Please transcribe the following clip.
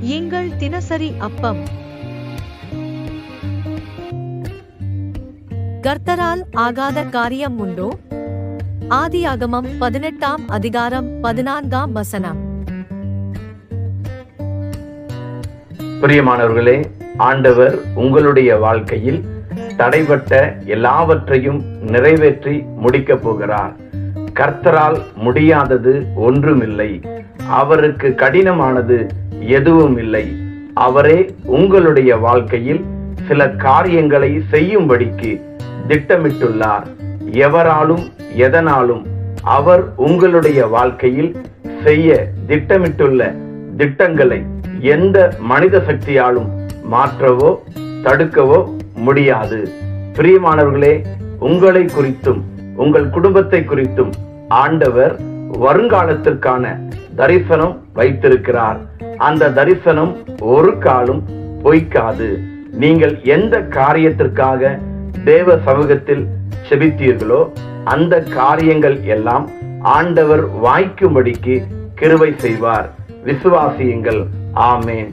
எங்கள் தினசரி அப்பம். கர்த்தரால் ஆகாத காரியம் உண்டோ? ஆதியாகமம் பதினெட்டாம் அதிகாரம் பதினான்காம் வசனம். பிரியமானவர்களே ஆண்டவர் உங்களுடைய வாழ்க்கையில் தடைபட்ட எல்லாவற்றையும் நிறைவேற்றி முடிக்கப் போகிறார். கர்த்தரால் முடியாதது ஒன்றுமில்லை. அவருக்கு கடினமானது எதுவும் இல்லை. அவரே உங்களுடைய வாழ்க்கையில் சில காரியங்களை செய்யும்படிக்கு திட்டமிட்டுள்ளார். எவராலும் எதனாலும் அவர் உங்களுடைய வாழ்க்கையில் செய்ய திட்டமிட்டுள்ள திட்டங்களை எந்த மனித சக்தியாலும் மாற்றவோ தடுக்கவோ முடியாது. பிரியமானவர்களே உங்களை குறித்தும் உங்கள் குடும்பத்தை குறித்தும் ஆண்டவர் வருங்காலத்திற்கான தரிசனம் வைத்திருக்கிறார். அந்த தரிசனம் ஒரு காலும் பொய்க்காது. நீங்கள் எந்த காரியத்திற்காக தேவ சமூகத்தில் செபித்தீர்களோ அந்த காரியங்கள் எல்லாம் ஆண்டவர் வாய்க்கும்படிக்கு கிருவை செய்வார். விசுவாசியுங்கள். ஆமேன்.